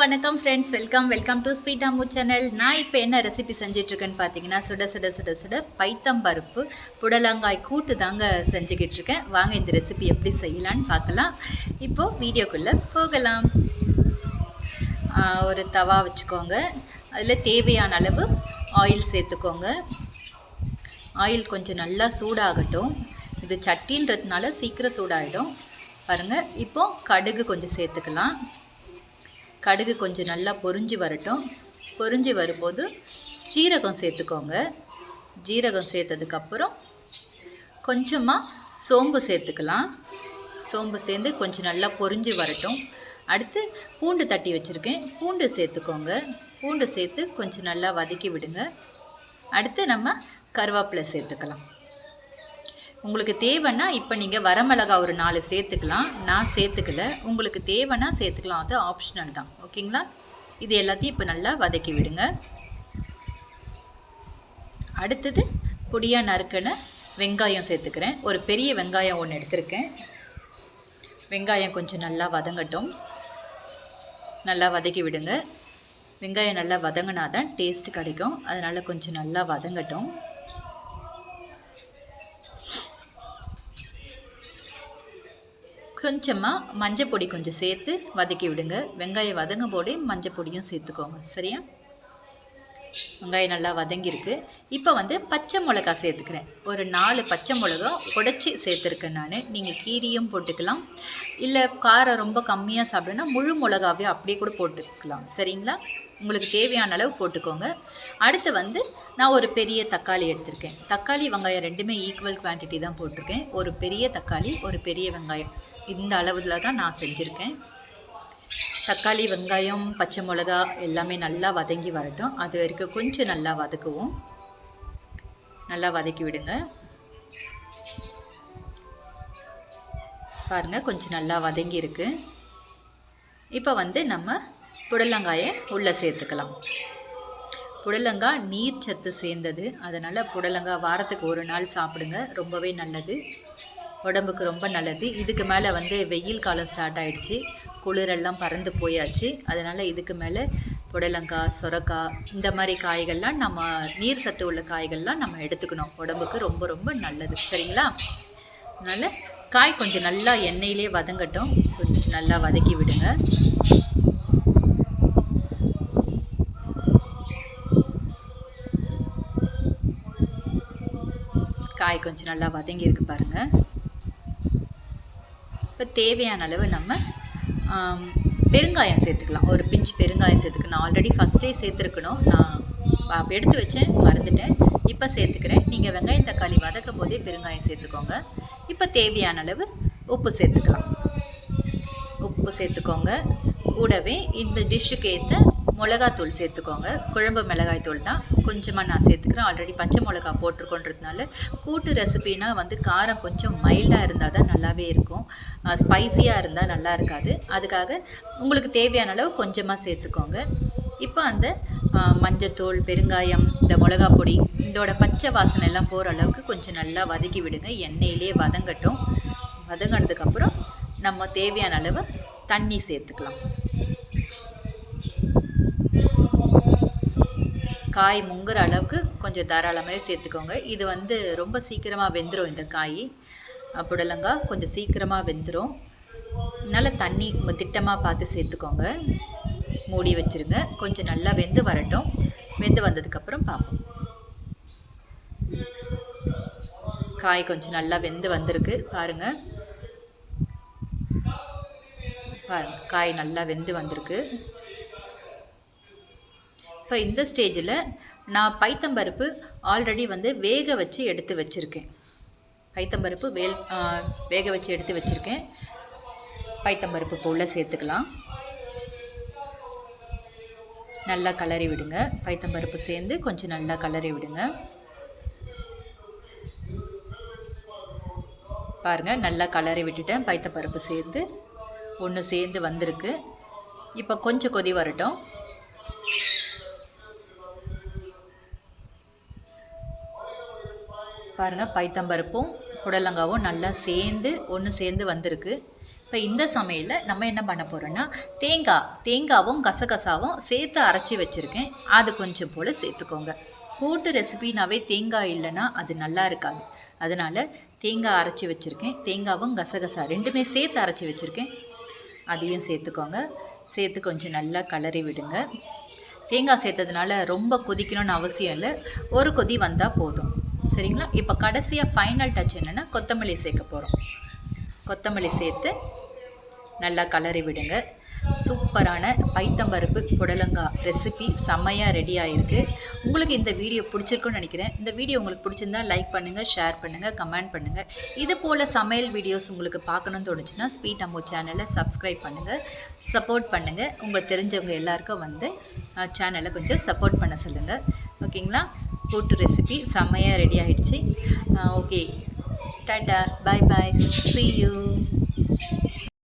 வணக்கம் friends welcome welcome to sweet Ammu channel நான் இப்போ என்ன ரெசிபி செஞ்சிட்ருக்கேன்னு பார்த்தீங்கன்னா சுட சுட சுட சுட பைத்தம்பருப்பு புடலங்காய் கூட்டு தாங்க செஞ்சுக்கிட்டு இருக்கேன் வாங்க இந்த ரெசிபி எப்படி செய்யலான்னு பார்க்கலாம் இப்போது வீடியோக்குள்ளே போகலாம். ஒரு தவா வச்சுக்கோங்க. அதில் தேவையான அளவு ஆயில் சேர்த்துக்கோங்க. ஆயில் கொஞ்சம் நல்லா சூடாகட்டும். இது சட்டின்றதுனால சீக்கிரம் சூடாகிடும் பாருங்கள் இப்போது கடுகு கொஞ்சம் சேர்த்துக்கலாம். கடுகு கொஞ்சம் நல்லா பொரிஞ்சு வரட்டும். பொரிஞ்சு வரும்போது ஜீரகம் சேர்த்துக்கோங்க. ஜீரகம் சேர்த்ததுக்கப்புறம் கொஞ்சமாக சோம்பு சேர்த்துக்கலாம். சோம்பு சேர்ந்து கொஞ்சம் நல்லா பொரிஞ்சு வரட்டும். அடுத்து பூண்டு தட்டி வச்சுருக்கேன். பூண்டு சேர்த்துக்கோங்க. பூண்டு சேர்த்து கொஞ்சம் நல்லா வதக்கி விடுங்க. அடுத்து நம்ம கருவேப்பிலை சேர்த்துக்கலாம். உங்களுக்கு தேவைன்னா இப்போ நீங்கள் வரமிளகா ஒரு நாலு சேர்த்துக்கலாம். நான் சேர்த்துக்கல. உங்களுக்கு தேவைன்னா சேர்த்துக்கலாம். அது ஆப்ஷனல் தான். ஓகேங்களா? இது எல்லாத்தையும் இப்போ நல்லா வதக்கி விடுங்க. அடுத்தது பொடியாக நறுக்கின வெங்காயம் சேர்த்துக்கிறேன். ஒரு பெரிய வெங்காயம் ஒன்று எடுத்திருக்கேன். வெங்காயம் கொஞ்சம் நல்லா வதங்கட்டும். நல்லா வதக்கி விடுங்க. வெங்காயம் நல்லா வதங்கினா தான் டேஸ்ட் கிடைக்கும். அதனால் கொஞ்சம் நல்லா வதங்கட்டும். கொஞ்சமாக மஞ்சள் பொடி கொஞ்சம் சேர்த்து வதக்கி விடுங்க. வெங்காயம் வதங்கும் போதே மஞ்சள் பொடியும் சேர்த்துக்கோங்க. சரியா? வெங்காயம் நல்லா வதங்கியிருக்கு. இப்போ வந்து பச்சை மிளகா சேர்த்துக்கிறேன். ஒரு நாலு பச்சை மிளகா உடச்சி சேர்த்துருக்கேன் நான். நீங்கள் கீரியும் போட்டுக்கலாம். இல்லை காரம் ரொம்ப கம்மியாக சாப்பிடுன்னா முழு மிளகாவே அப்படியே கூட போட்டுக்கலாம். சரிங்களா? உங்களுக்கு தேவையான அளவு போட்டுக்கோங்க. அடுத்து வந்து நான் ஒரு பெரிய தக்காளி எடுத்திருக்கேன். தக்காளி வெங்காயம் ரெண்டுமே ஈக்குவல் குவான்டிட்டி தான் போட்டிருக்கேன். ஒரு பெரிய தக்காளி ஒரு பெரிய வெங்காயம். இந்த அளவில் தான் நான் செஞ்சுருக்கேன். தக்காளி வெங்காயம் பச்சை மிளகா எல்லாமே நல்லா வதங்கி வரட்டும். அது வரைக்கும் கொஞ்சம் நல்லா வதக்குவோம். நல்லா வதக்கி விடுங்க. பாருங்கள் கொஞ்சம் நல்லா வதங்கி இருக்கு. இப்போ வந்து நம்ம புடலங்காயை உள்ளே சேர்த்துக்கலாம். புடலங்காய் நீர் சத்து சேர்ந்தது. அதனால் புடலங்காய் வாரத்துக்கு ஒரு நாள் சாப்பிடுங்க. ரொம்பவே நல்லது. உடம்புக்கு ரொம்ப நல்லது. இதுக்கு மேலே வந்து வெயில் காலம் ஸ்டார்ட் ஆகிடுச்சு குளிரெல்லாம் பறந்து போயாச்சு. அதனால் இதுக்கு மேலே புடலங்காய் சொரக்காய் இந்த மாதிரி காய்கள்லாம் நம்ம நீர் சத்து உள்ள காய்கள்லாம் நம்ம எடுத்துக்கணும். உடம்புக்கு ரொம்ப ரொம்ப நல்லது. சரிங்களா? அதனால் காய் கொஞ்சம் நல்லா எண்ணெயிலே வதங்கட்டும். கொஞ்சம் நல்லா வதக்கி விடுங்க. காய் கொஞ்சம் நல்லா வதங்கியிருக்கு பாருங்கள் இப்போ தேவையான அளவு நம்ம பெருங்காயம் சேர்த்துக்கலாம். ஒரு பிஞ்ச் பெருங்காயம் சேர்த்துக்கணும். ஆல்ரெடி ஃபஸ்ட்டே சேர்த்துருக்கணும். நான் எடுத்து வச்சேன். மறந்துட்டேன். இப்போ சேர்த்துக்கிறேன். நீங்கள் வெங்காயம் தக்காளி வதக்கும் போதே பெருங்காயம் சேர்த்துக்கோங்க. இப்போ தேவையான அளவு உப்பு சேர்த்துக்கலாம். உப்பு சேர்த்துக்கோங்க. கூடவே இந்த டிஷ்ஷுக்கு ஏற்ற மிளகாத்தூள் சேர்த்துக்கோங்க. குழம்பு மிளகாய் தூள் தான். கொஞ்சமாக நான் சேர்த்துக்கிறேன். ஆல்ரெடி பச்சை மிளகா போட்டிருக்கோன்றதுனால கூட்டு ரெசிபினா வந்து காரம் கொஞ்சம் மைல்டாக இருந்தால் தான் நல்லாவே இருக்கும். ஸ்பைசியாக இருந்தால் நல்லா இருக்காது. அதுக்காக உங்களுக்கு தேவையான அளவு கொஞ்சமாக சேர்த்துக்கோங்க. இப்போ அந்த மஞ்சத்தூள் பெருங்காயம் இந்த மிளகா பொடி இதோட பச்சை வாசனை எல்லாம் போகிற அளவுக்கு கொஞ்சம் நல்லா வதக்கி விடுங்க. எண்ணெயிலே வதங்கட்டும். வதங்கினதுக்கப்புறம் நம்ம தேவையான அளவு தண்ணி சேர்த்துக்கலாம். காய் முங்குற அளவுக்கு கொஞ்சம் தாராளமாகவே சேர்த்துக்கோங்க. இது வந்து ரொம்ப சீக்கிரமாக வெந்துடும் இந்த காய். புடலங்காய் கொஞ்சம் சீக்கிரமாக வெந்துடும் அதனால் தண்ணி உங்கள் திட்டமாக பார்த்து சேர்த்துக்கோங்க. மூடி வச்சுருங்க. கொஞ்சம் நல்லா வெந்து வரட்டும். வெந்து வந்ததுக்கப்புறம் பார்ப்போம். காய் கொஞ்சம் நல்லா வெந்து வந்திருக்கு. பாருங்கள் பாருங்கள் காய் நல்லா வெந்து வந்திருக்கு. இப்போ இந்த ஸ்டேஜில் நான் பைத்தம்பருப்பு ஆல்ரெடி வந்து வேக வச்சு எடுத்து வச்சுருக்கேன். பைத்தம்பருப்பு வேல் வேக வச்சு எடுத்து வச்சுருக்கேன். பைத்தம்பருப்பு இப்போ சேர்த்துக்கலாம். நல்லா கலரி விடுங்க. பைத்தம்பருப்பு சேர்ந்து கொஞ்சம் நல்லா கலரி விடுங்க. பாருங்கள் நல்லா கலரி விட்டுட்டேன். பைத்தம்பருப்பு சேர்ந்து ஒன்று சேர்ந்து வந்திருக்கு. இப்போ கொஞ்சம் கொதி வரட்டும். பாருங்கள் பைத்தம்பருப்பும் புடலங்காவும் நல்லா சேர்ந்து ஒன்று சேர்ந்து வந்திருக்கு. இப்போ இந்த சமையலில் நம்ம என்ன பண்ண போகிறோன்னா தேங்காய் தேங்காவும் கசகசாவும் சேர்த்து அரைச்சி வச்சுருக்கேன். அது கொஞ்சம் போல் சேர்த்துக்கோங்க. கூட்டு ரெசிபினாவே தேங்காய் இல்லைன்னா அது நல்லா இருக்காது. அதனால் தேங்காய் அரைச்சி வச்சுருக்கேன் தேங்காவும் கசகசா ரெண்டுமே சேர்த்து அரைச்சி வச்சுருக்கேன். அதையும் சேர்த்துக்கோங்க. சேர்த்து கொஞ்சம் நல்லா கலரி விடுங்க. தேங்காய் சேர்த்ததுனால ரொம்ப கொதிக்கணும்னு அவசியம் இல்லை. ஒரு கொதி வந்தால் போதும். சரிங்களா? இப்போ கடைசியாக ஃபைனல் டச் என்னென்னா கொத்தமல்லி சேர்க்க போகிறோம் கொத்தமல்லி சேர்த்து நல்லா கலரி விடுங்க. சூப்பரான பைத்தம்பருப்பு புடலங்காய் ரெசிபி செம்மையாக ரெடி ஆகிருக்கு உங்களுக்கு இந்த வீடியோ பிடிச்சிருக்குன்னு நினைக்கிறேன். இந்த வீடியோ உங்களுக்கு பிடிச்சிருந்தா லைக் பண்ணுங்கள் ஷேர் பண்ணுங்கள் கமெண்ட் பண்ணுங்கள் இது போல் சமையல் வீடியோஸ் உங்களுக்கு பார்க்கணும்னு தோணுச்சுன்னா ஸ்வீட் அம்மோ சேனலை சப்ஸ்கிரைப் பண்ணுங்கள் சப்போர்ட் பண்ணுங்கள் உங்களுக்கு தெரிஞ்சவங்க எல்லாருக்கும் வந்து சேனலை கொஞ்சம் சப்போர்ட் பண்ண சொல்லுங்கள் ஓகேங்களா கூட்டு ரெசிபி செம்மையாக ரெடி ஆகிடுச்சு okay tata. Bye bye see you